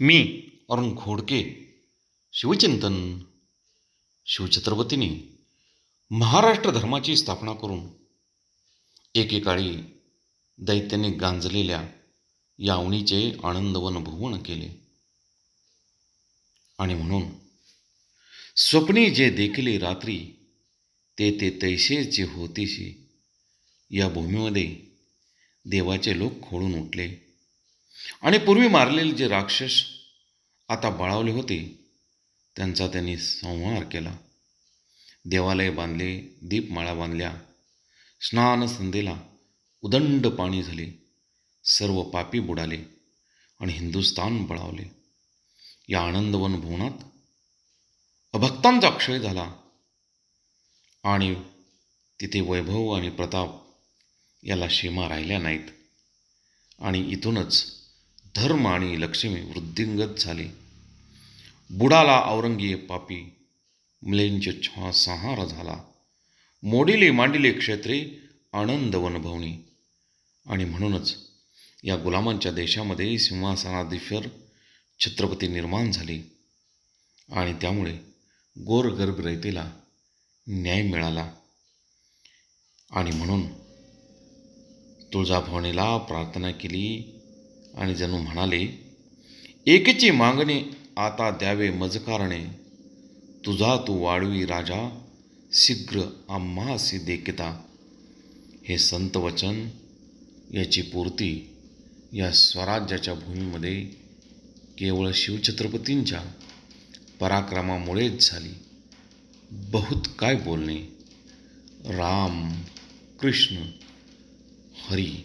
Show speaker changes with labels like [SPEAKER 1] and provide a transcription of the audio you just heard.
[SPEAKER 1] मी अरुण घोडके शिवचिंतन शिवछत्रपतींनी महाराष्ट्र धर्माची स्थापना करून एकेकाळी दैत्याने गांजलेल्या यावणीचे आनंदवन भुवन केले. आणि म्हणून स्वप्नी जे देखिले रात्री ते ते तैसेचे होतेशी या भूमीमध्ये देवाचे लोक खोळून उठले. आणि पूर्वी मारलेले जे राक्षस आता बाळावले होते त्यांचा त्यांनी संहार केला. देवालय बांधले दीपमाळा बांधल्या स्नान संध्येला उदंड पाणी झाले सर्व पापी बुडाले आणि हिंदुस्तान बळावले. या आनंदवन भुवनात अभक्तांचा क्षय झाला आणि तिथे वैभव आणि प्रताप याला सीमा राहिल्या नाहीत आणि इथूनच धर्म आणि लक्ष्मी वृद्धिंगत झाले. बुडाला औरंगीय पापी मुलेंचे छा संहार झाला. मोडिले मांडिले क्षेत्रे आनंद वनभवनी. आणि म्हणूनच या गुलामांच्या देशामध्ये सिंहासनाधीश्वर छत्रपती निर्माण झाले. आणि त्यामुळे गोरगर्भ रयतेला न्याय मिळाला. आणि म्हणून तुळजाभवानीला प्रार्थना केली आणि जणू म्हणाले एकेची मागणी आता द्यावे मजकारणे. तुझा तू वाढवी राजा शीघ्र आम्हासी देखिता हे संत वचन याची पूर्ती या स्वराज्याच्या भूमीमध्ये केवळ शिवछत्रपतींच्या पराक्रमामुळेच झाली. बहुत काय बोलणे. राम कृष्ण हरी.